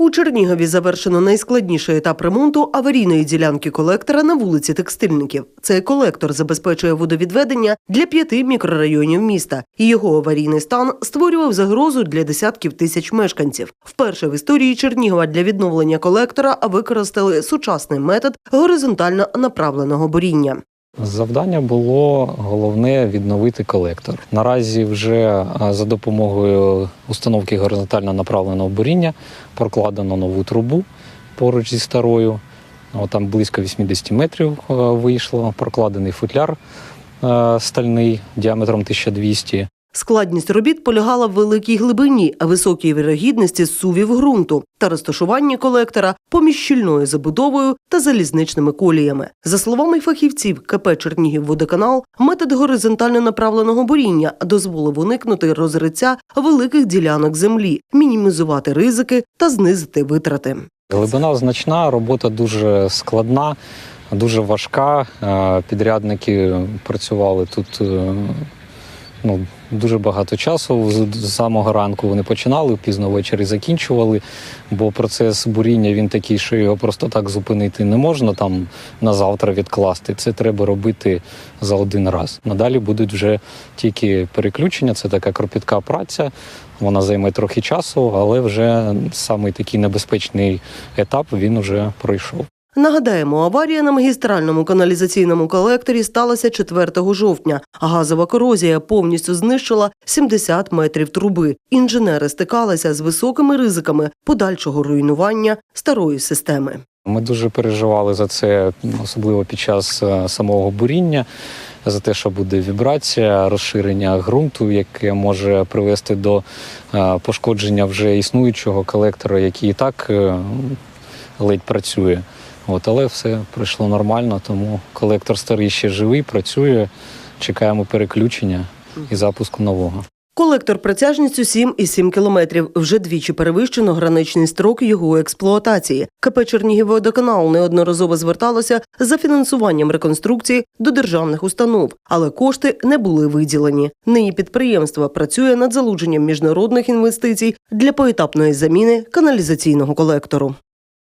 У Чернігові завершено найскладніший етап ремонту аварійної ділянки колектора на вулиці Текстильників. Цей колектор забезпечує водовідведення для п'яти мікрорайонів міста, і його аварійний стан створював загрозу для десятків тисяч мешканців. Вперше в історії Чернігова для відновлення колектора використали сучасний метод горизонтально направленого буріння. Завдання було головне відновити колектор. Наразі вже е, за допомогою установки горизонтально направленого буріння прокладено нову трубу поруч зі старою. Там близько 80 метрів е, вийшло. Прокладений футляр е, стальний діаметром 1200. Складність робіт полягала в великій глибині, високій вірогідності сувів ґрунту та розташуванні колектора поміж щільною забудовою та залізничними коліями. За словами фахівців КП Чернігівводоканал, метод горизонтально направленого буріння дозволив уникнути розриття великих ділянок землі, мінімізувати ризики та знизити витрати. Глибина значна, робота дуже складна, дуже важка. Е, Підрядники працювали тут е, ну, дуже багато часу. З самого ранку вони починали, пізно ввечері закінчували, бо процес буріння він такий, що його просто так зупинити не можна, там на завтра відкласти. Це треба робити за один раз. Надалі будуть вже тільки переключення, це така кропітка праця. Вона займе трохи часу, але вже самий такий небезпечний етап він вже пройшов. Нагадаємо, аварія на магістральному каналізаційному колекторі сталася 4 жовтня. Газова корозія повністю знищила 70 метрів труби. Інженери стикалися з високими ризиками подальшого руйнування старої системи. Ми дуже переживали за це, особливо під час е, самого буріння, за те, що буде вібрація, розширення ґрунту, яке може привести до е, пошкодження вже існуючого колектора, який і так е, ледь працює. От, але все пройшло нормально, тому колектор старий ще живий, працює. Чекаємо переключення і запуску нового. Колектор протяжністю 7,7 кілометрів. Вже двічі перевищено граничний строк його експлуатації. КП Чернігівводоканал неодноразово зверталося за фінансуванням реконструкції до державних установ, але кошти не були виділені. Нині підприємство працює над залученням міжнародних інвестицій для поетапної заміни каналізаційного колектору.